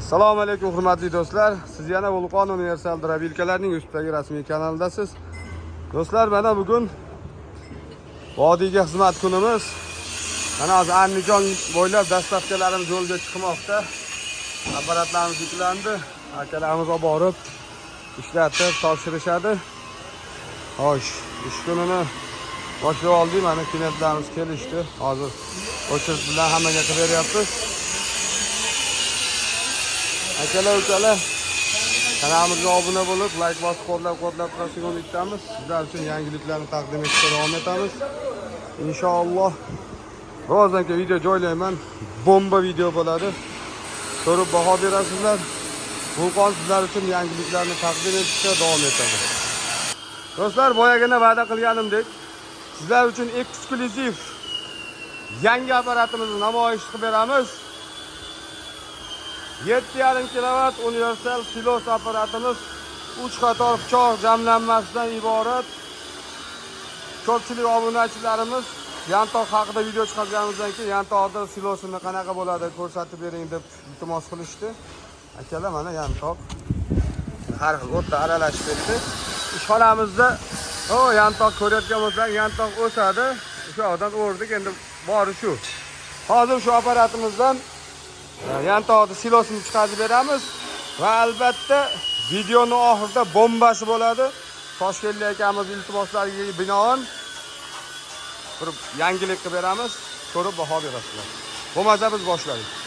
assalomu alaykum hurmatli do'stlar. Siz yana vulqon universal drobilkalarning ustidagi rasmiy kanalidasiz do'stlar mana bugun vodiyga xizmat kunimiz. Mana hozir andijon bo'ylab dastavkalarimiz yo'lga chiqmoqda. Apparatlarimiz yuklandi. Akalarimiz olib borib ishlatib topshirishadi. Xo'sh ish kunini boshlab oldik. Mana klientlarimiz kelishdi. Hozir o'chirish bilan hammaga qilib beryapmiz akalar ukalar kanalimizga obuna bo'lib layk bosib qo'llab quvvatlab turishga umid etamiz sizlar uchun yangiliklarni taqdim etishda davom etamiz inshaalloh birazdan keyin video joylayman bomba video bo'ladi ko'rib baho berasizlar vulqon sizlar uchun yangiliklarni taqdim etishda davom etadi do'stlar boyagina va'da qilganimdek sizlar uchun eksklyuziv yangi apparatimizni namoyish qilib beramiz 7,5 kilovat universal silos apparatimiz 3 qator pichoq jamlanmasidan iborat ko'pchilik obunachilarimiz yantoq haqida video chiqarganimizdan keyin yantoqni silosini qanaqa bo'ladi ko'rsatib bering deb iltimos qilishdi akalar mana yantoq har xil o'tda aralashib ketdi ishxonamizda o yantoq ko'rayotgan bo'lsang yantoq o'sadi o'sha yoqdan o'rdik endi bori shu hozir shu apparatimizdan yantoqni silosini chiqarib beramiz. Va albatta videoni oxirida bombasi bo'ladi. Toshkentlik akamiz iltimoslariga binoan bir yangilik qilib beramiz. Ko'rib baho berasizlar. Bo'lmasa biz boshlaymiz